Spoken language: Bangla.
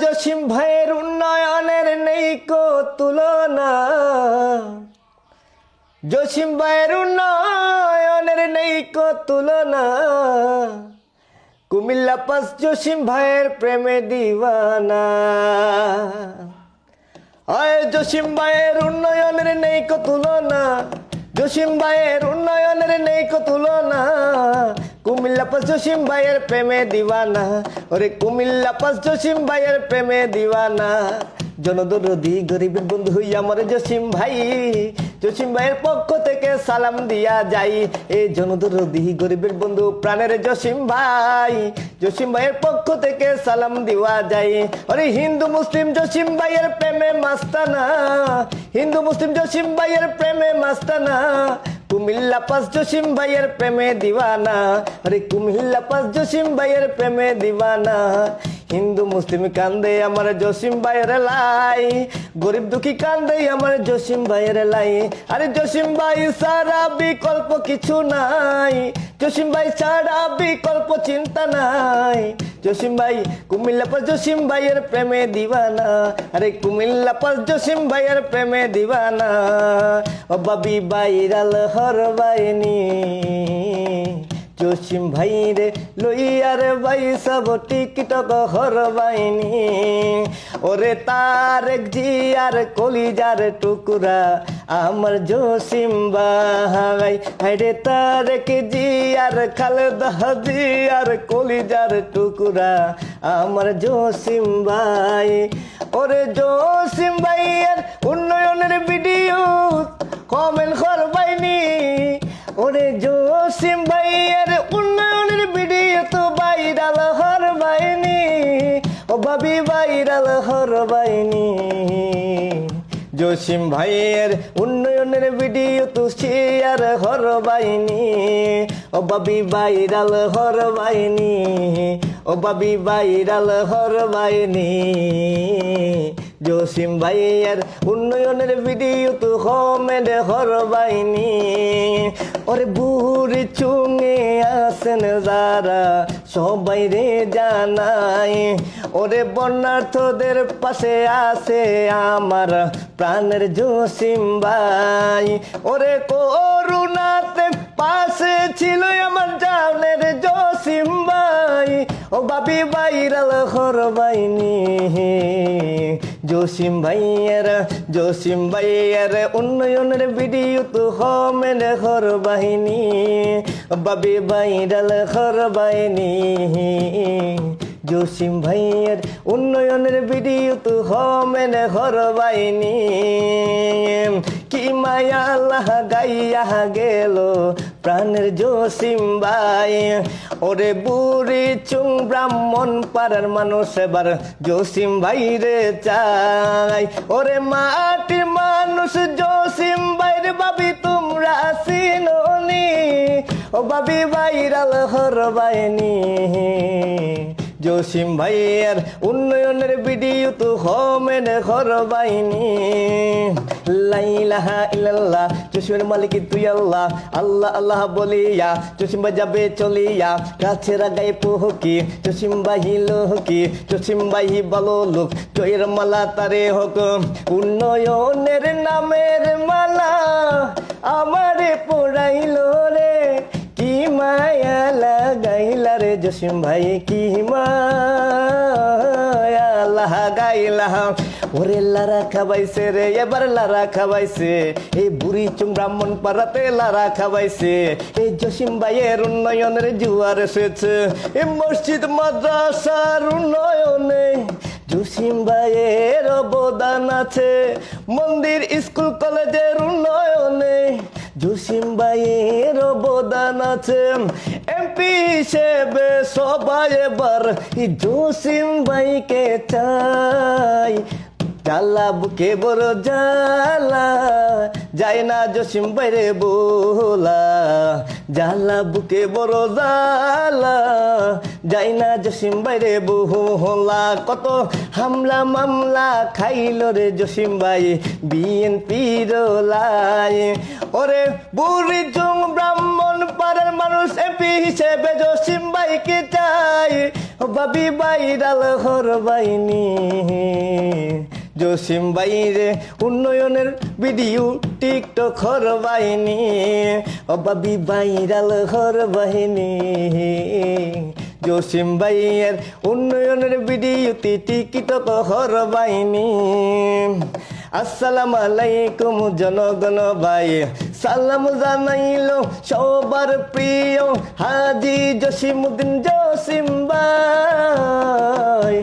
জসিম ভাইয়ের উন্নয়নের নেই কো তুলনা। জসিম ভাইয়ের উন্নয়নের নেই কো তুলনা। কুমিল্লা পাস জসিম ভাইয়ের প্রেমে দিওয়ানা। আয় জসিম ভাইয়ের উন্নয়নের নেই কো তুলনা। জসিম ভাইয়ের উন্নয়নের নেই কো তুলনা। কুমিল্লা পাস জসিম ভাইয়ের প্রেমে দিওয়ানা। ওরে কুমিল্লা পাস জসিম ভাইয়ের প্রেমে দিওয়ানা। জনদরদি গরিবের বন্ধু আমার জসিম ভাই। জসিম ভাইয়ের পক্ষ থেকে সালাম দিয়া যাই। এই জনদরদি গরিবের বন্ধু প্রাণের জসিম ভাই। জসিম ভাইয়ের পক্ষ থেকে সালাম দেওয়া যায় আরে হিন্দু মুসলিম জসিম ভাইয়ের প্রেমে মাস্তানা। হিন্দু মুসলিম জসিম ভাইয়ের প্রেমে মাস্তানা। কুমিল্লা পাস জসিম ভাইয়ের প্রেমে দিওয়ানা আরে কুমিল্লা পাস জসিম ভাইয়ের প্রেমে দিওয়ানা হিন্দু মুসলিম কান্দে আমার জসিম ভাইয়ের লাই। গরিব দুঃখী কান্দে আমার জসিম ভাইয়ের লাই। আরে জসিম ভাই সারা বিকল্প কিছু নাই। জসিম ভাই ছাড়া বিকল্প চিন্তা নাই। জসিম ভাই, কুমিল্লা পাস জসিম ভাইয়ের প্রেমে দিবানা। আরে কুমিল্লা পাস জসিম ভাইয়ের প্রেমে দিবানা। ও বাবি বাইরাল হর বাইনি জসিম ভাই রে লইয়ার ভাই সব টিকটক হর বাইনি ওরে তার জিয়ার কলিজার টুকুরা আমার জসিম ভাই। হাইরে তার জিয়ার খালেদা জিয়ার কলিজার টুকুরা আমার জসিম ভাই। ওরে জসিম ভাইয়ের উন্নয়নের ভিডিও কমেন্ট কর বাইনি ওরে জসিম ভাইয়ের জসিম ভাইয়ের উন্নয়নের ভিডিও তো শেয়ার হর বাইনি ও বাবি বাইরাল হর বাইনি ও বাবি বাইরাল হর বাইনি জসিম ভাইয়ের উন্নয়নের ভিডিও তো কমেন্ট হর বাইনি ওরে বুড়ি চুঙে আসেন যারা সবাই রে জানাই। ওরে বন্যার্থদের পাশে আছে আমার প্রাণের জসিম ভাই। ওরে করুণাতে পাশে ছিল আমার জানের জসিম ভাই। ও বাবি বাইরাল হর বাইনি জসিম ভাইয়ের জসিম ভাইয়ের উন্নয়নের ভিডিও তো হমেন হর বাহিনী। বাবি বাইরাল হর বাহিনী। জসিম ভাইয়ের উন্নয়নের হমেন হর বাহিনী। কি মায়া আল্লাহ গাইয়া গেল প্রাণের জসিম ভাই। ওরে বুড়ি চুং ব্রাহ্মণ পাড়ার মানুষ এবার জসিম ভাই রে চাই। ওরে মাটির মানুষ জসিম ভাইরে বাবি তোমরা সিনোনি ও বাবি বাইরাল হর বাইনি জসিম ভাইয়ের উন্নয়নের ভিডিও তো হোমেন ঘর বাইনি লাইলাহা ইল্লাল্লাহ, জসিমের মালিক তুই আল্লাহ আল্লাহ আল্লাহ বলিয়া জসিম ভাই যাবে চলিয়া গাছের গায়ে পোহকি, জসিম বাহি লোহকি, জসিম বাহি ভালো লোক, জয়ের মালা তারে হোক। উন্নয়নের নামের মালা আমারে পড়াইলো রে মায়া লাগাইলা রে জসিম ভাই, কি মায়া লাগাইলা ওরে লারা খাবাইছে রে, এবার লারা খাবাইছে। এই বুড়ি চুং ব্রাহ্মণ পাড়াতে লারা খাবাইছে। এই জসিম ভাইয়ের উন্নয়নের জুয়ার এসেছে। এই মসজিদ, মাদ্রাসার উন্নয়নে জসিম ভাইয়ের অবদান আছে। মন্দির, স্কুল, কলেজের উন্নয়নে জসিম ভাইয়ের অবদান আছে। এমপি হিসেবে সবাই এবার জসিম ভাইকে চাই। জ্বালা, বুকে বড় জালা যায় না জসিম বাইরে বোলা। জ্বালা, বুকে বড় জালা যায় না জসিম বাইরে বোলা। কত হামলা, মামলা খাইল রে জসিম ভাই। বিএনপির লাই ওরে বুড়ি জং ব্রাহ্মণ পাড়ার মানুষ এপি হিসেবে জসিম ভাইকে চাই। বাবি বাইরাল হর বাইনি জসিম বাইরে উন্নয়নের ভিডিও টিকটক হর বাহিনী, ও বাবি বাইরাল হর বাহিনী। জসিম ভাইয়ের উন্নয়নের ভিডিওতে টিকটক হর বাহিনী। আসসালাম আলাইকুম জনগণ ভাই, সালাম জানাইল সবার প্রিয় হাজি জসিমুদ্দিন জসিম ভাই।